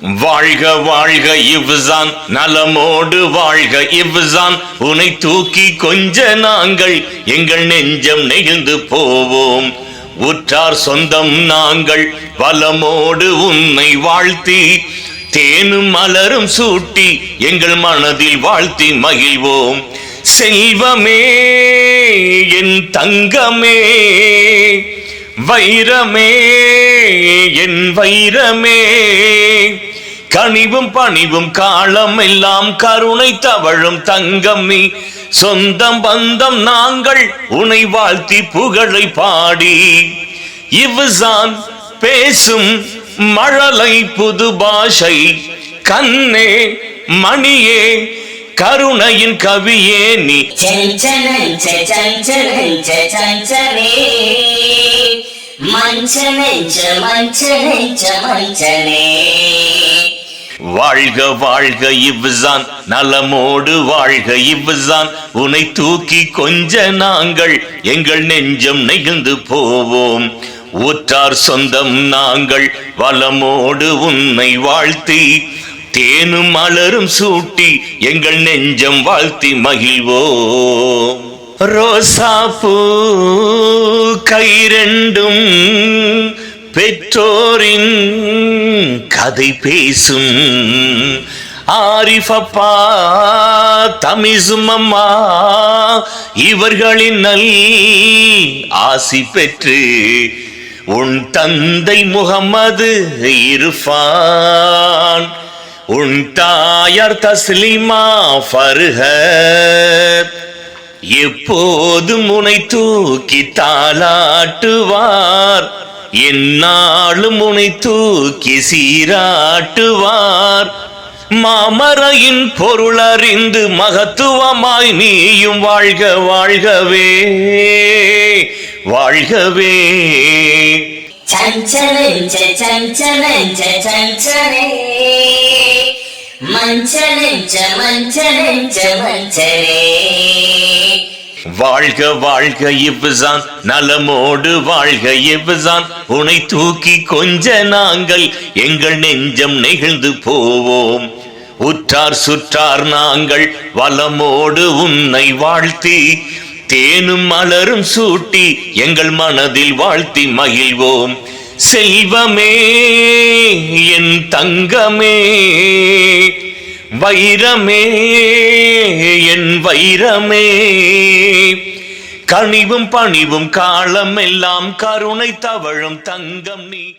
வாழ்க வாழ்க இவ்சான் நலமோடு வாழ்க இவ்சான் உனை தூக்கி கொஞ்ச நாங்கள் எங்கள் நெஞ்சம் நெகிழ்ந்து போவோம். உற்றார் சொந்தம் நாங்கள் வலமோடு உன்னை வாழ்த்தி தேனும் மலரும் சூட்டி எங்கள் மனதில் வாழ்த்தி மகிழ்வோம். செல்வமே என் தங்கமே வைரமே என் வைரமே. கனிவும் பணிவும் காலம் எல்லாம் கருணை தவழும் தங்கம். நீ சொந்தம் பந்தம் நாங்கள் உனை வாழ்த்தி புகழை பாடி. இவ்வுசான் பேசும் மழலை புது பாஷை. கண்ணே மணியே கருணையின் கவியே நீ. மஞ்சனே மஞ்சனே மஞ்சனே வாழ்க வாழ்க இவ்வுசான். நலமோடு வாழ்க இவ்வுசான். உன்னை தூக்கி கொஞ்ச நாங்கள் எங்கள் நெஞ்சம் நெகிழ்ந்து போவோம். ஊற்றார் சொந்தம் நாங்கள் வளமோடு உன்னை வாழ்த்தி. தேனும் மலரும் சூட்டி எங்கள் நெஞ்சம் வாழ்த்தி மகிழ்வோம். ரோசாப்பூ கைரண்டும் பெற்றோரின் கதை பேசும் ஆரிஃபப்பா தமிசும் அம்மா இவர்களின் நல் ஆசி பெற்று உன் தந்தை முகமது இருஃபான் உன் தாயார் தஸ்லிமா ஃபருஹ எப்போது முனை தூக்கி தாளாட்டுவார். என்னாலும் உனை தூக்கி சீராட்டுவார். மாமரையின் பொருள் அறிந்து மகத்துவமாய் நீயும் வாழ்க வாழ்கவே வாழ்கவே. மஞ்சனஞ்ச மஞ்சனஞ்ச மஞ்சளே. வாழ்க வாழ்க இவ்சான் நலமோடு வாழ்க இவ்சான் உனை தூக்கி கொஞ்ச நாங்கள் எங்கள் நெஞ்சம் நெகிழ்ந்து போவோம். உற்றார் சுற்றார் நாங்கள் வளமோடு உன்னை வாழ்த்தி தேனும் மலரும் சூட்டி எங்கள் மனதில் வாழ்த்தி மகிழ்வோம். செல்வமே என் தங்கமே வைரமே என் வைரமே. கனிவும் பணிவும் காலம் எல்லாம் கருணை தவழும் தங்கம் நீ.